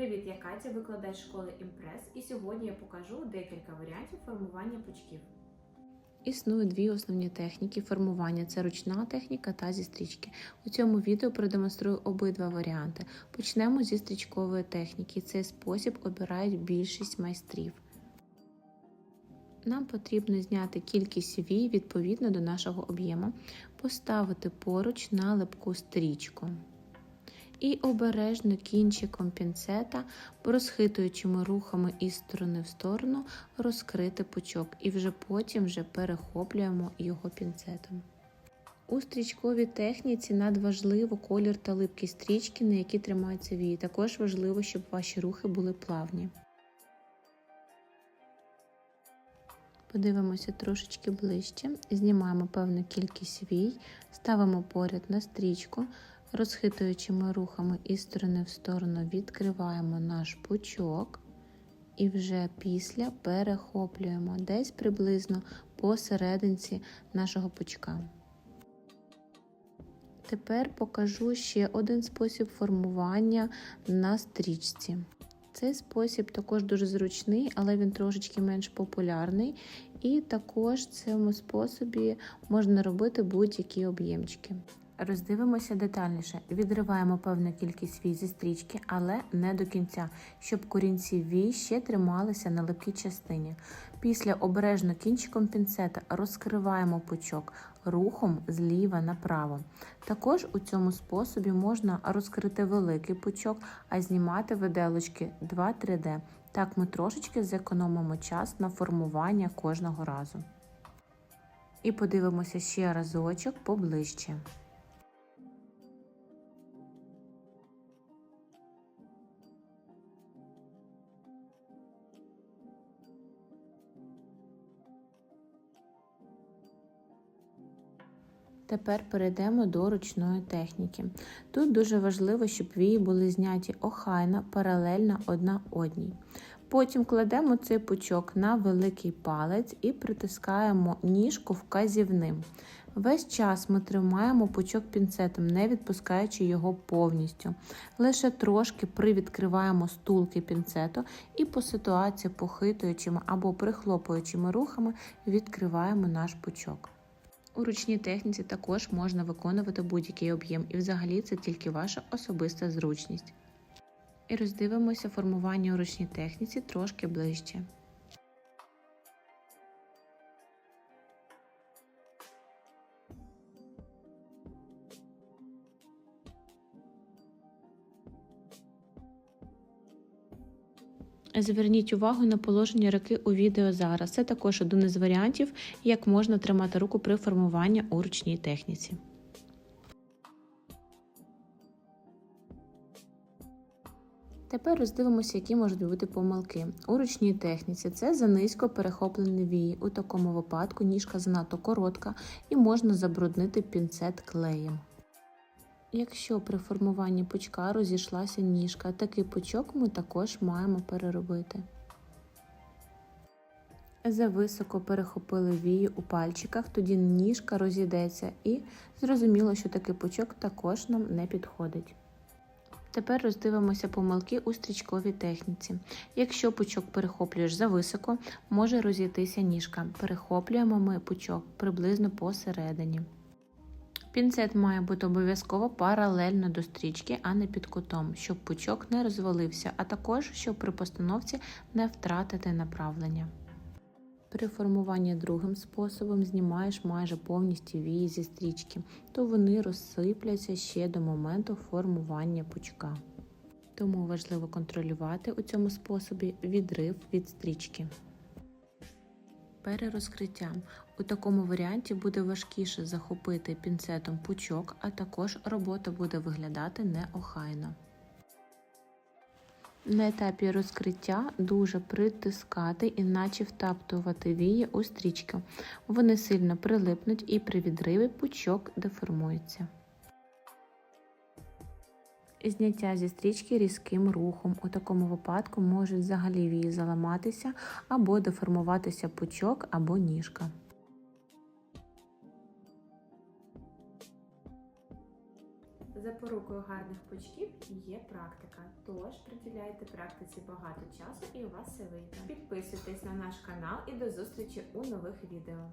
Привіт, я Катя, викладач школи Імпрес, і сьогодні я покажу декілька варіантів формування пучків. Існує дві основні техніки формування це ручна техніка та зі стрічки. У цьому відео продемонструю обидва варіанти. Почнемо зі стрічкової техніки. Цей спосіб обирають більшість майстрів. Нам потрібно зняти кількість вій відповідно до нашого об'єму, поставити поруч на липку стрічку. І обережно кінчиком пінцета, розхитуючими рухами із сторони в сторону, розкрити пучок і вже потім вже перехоплюємо його пінцетом. У стрічковій техніці надважливо колір та липкість стрічки, на які тримаються вії. Також важливо, щоб ваші рухи були плавні. Подивимося трошечки ближче, знімаємо певну кількість вій, ставимо поряд на стрічку, розхитуючими рухами із сторони в сторону відкриваємо наш пучок і вже після перехоплюємо десь приблизно посерединці нашого пучка. Тепер покажу ще один спосіб формування на стрічці. Цей спосіб також дуже зручний, але він трошечки менш популярний. І також в цьому способі можна робити будь-які об'ємчики. Роздивимося детальніше. Відриваємо певну кількість вій зі стрічки, але не до кінця, щоб корінці вій ще трималися на липкій частині. Після обережно кінчиком пінцета розкриваємо пучок рухом зліва направо. Також у цьому способі можна розкрити великий пучок, а знімати виделочки 2-3D. Так ми трошечки зекономимо час на формування кожного разу. І подивимося ще разочок поближче. Тепер перейдемо до ручної техніки. Тут дуже важливо, щоб вії були зняті охайно, паралельно одна одній. Потім кладемо цей пучок на великий палець і притискаємо ніжку вказівним. Весь час ми тримаємо пучок пінцетом, не відпускаючи його повністю. Лише трошки привідкриваємо стулки пінцету і по ситуації похитуючими або прихлопуючими рухами відкриваємо наш пучок. У ручній техніці також можна виконувати будь-який об'єм, і взагалі це тільки ваша особиста зручність. І роздивимося формування у ручній техніці трошки ближче. Зверніть увагу на положення руки у відео зараз. Це також один із варіантів, як можна тримати руку при формуванні у ручній техніці. Тепер роздивимося, які можуть бути помилки. У ручній техніці це занизько перехоплені вії. У такому випадку ніжка занадто коротка і можна забруднити пінцет клеєм. Якщо при формуванні пучка розійшлася ніжка, такий пучок ми також маємо переробити. Зависоко перехопили вії у пальчиках, тоді ніжка розійдеться і зрозуміло, що такий пучок також нам не підходить. Тепер роздивимося помилки у стрічковій техніці. Якщо пучок перехоплюєш зависоко, може розійтися ніжка. Перехоплюємо ми пучок приблизно посередині. Пінцет має бути обов'язково паралельно до стрічки, а не під кутом, щоб пучок не розвалився, а також щоб при постановці не втратити направлення. При формуванні другим способом знімаєш майже повністю вії зі стрічки, то вони розсипляться ще до моменту формування пучка. Тому важливо контролювати у цьому способі відрив від стрічки. Перерозкриття. У такому варіанті буде важкіше захопити пінцетом пучок, а також робота буде виглядати неохайно. На етапі розкриття дуже притискати, іначе втаптувати вії у стрічки. Вони сильно прилипнуть і при відриві пучок деформується. Зняття зі стрічки різким рухом. У такому випадку можуть взагалі вії заламатися або деформуватися пучок або ніжка. запорукою гарних пучків є практика. Тож приділяйте практиці багато часу і у вас все вийде. Підписуйтесь на наш канал і до зустрічі у нових відео.